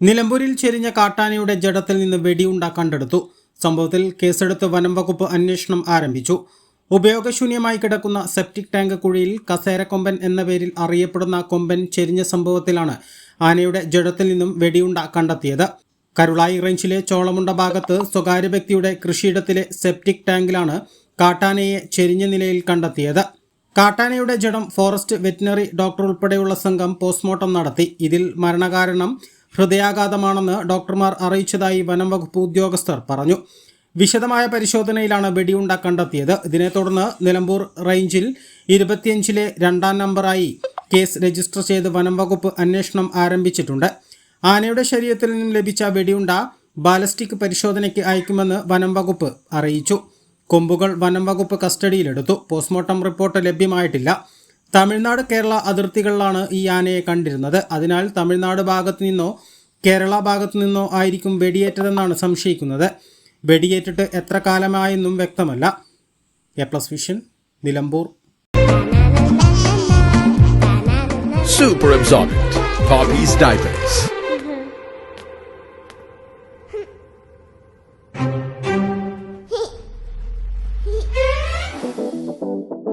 നിലമ്പൂരിൽ ചെരിഞ്ഞ കാട്ടാനയുടെ ജഡത്തിൽ നിന്ന് വെടിയുണ്ട കണ്ടെടുത്തു. സംഭവത്തിൽ കേസെടുത്ത് വനം വകുപ്പ് അന്വേഷണം ആരംഭിച്ചു. ഉപയോഗശൂന്യമായി കിടക്കുന്ന സെപ്റ്റിക് ടാങ്ക് കുഴിയിൽ കസേരക്കൊമ്പൻ എന്ന പേരിൽ അറിയപ്പെടുന്ന കൊമ്പൻ ചെരിഞ്ഞ സംഭവത്തിലാണ് ആനയുടെ ജഡത്തിൽ നിന്നും വെടിയുണ്ട കണ്ടെത്തിയത്. കരുളായി റേഞ്ചിലെ ചോളമുണ്ട ഭാഗത്ത് സ്വകാര്യ വ്യക്തിയുടെ കൃഷിയിടത്തിലെ സെപ്റ്റിക് ടാങ്കിലാണ് കാട്ടാനയെ ചെരിഞ്ഞ നിലയിൽ കണ്ടെത്തിയത്. കാട്ടാനയുടെ ജഡം ഫോറസ്റ്റ് വെറ്റിനറി ഡോക്ടർ ഉൾപ്പെടെയുള്ള സംഘം പോസ്റ്റ്മോർട്ടം നടത്തി. ഇതിൽ മരണകാരണം ഹൃദയാഘാതമാണെന്ന് ഡോക്ടർമാർ അറിയിച്ചതായി വനം വകുപ്പ് ഉദ്യോഗസ്ഥർ പറഞ്ഞു. വിശദമായ പരിശോധനയിലാണ് വെടിയുണ്ട കണ്ടെത്തിയത്. ഇതിനെ തുടർന്ന് നിലമ്പൂർ റേഞ്ചിൽ ഇരുപത്തിയഞ്ചിലെ രണ്ടാം നമ്പറായി കേസ് രജിസ്റ്റർ ചെയ്ത് വനം വകുപ്പ് അന്വേഷണം ആരംഭിച്ചിട്ടുണ്ട്. ആനയുടെ ശരീരത്തിൽ നിന്നും ലഭിച്ച വെടിയുണ്ട ബാലസ്റ്റിക് പരിശോധനയ്ക്ക് അയക്കുമെന്ന് വനം വകുപ്പ് അറിയിച്ചു. കൊമ്പുകൾ വനം വകുപ്പ് കസ്റ്റഡിയിലെടുത്തു. പോസ്റ്റ്മോർട്ടം റിപ്പോർട്ട് ലഭ്യമായിട്ടില്ല. തമിഴ്നാട് കേരള അതിർത്തികളിലാണ് ഈ ആനയെ കണ്ടിരുന്നത്. അതിനാൽ തമിഴ്നാട് ഭാഗത്തു നിന്നോ കേരള ഭാഗത്തു നിന്നോ ആയിരിക്കും വെടിയേറ്റതെന്നാണ് സംശയിക്കുന്നത്. വെടിയേറ്റിട്ട് എത്ര കാലമായെന്നും വ്യക്തമല്ല. A plus vision Nilambur. Super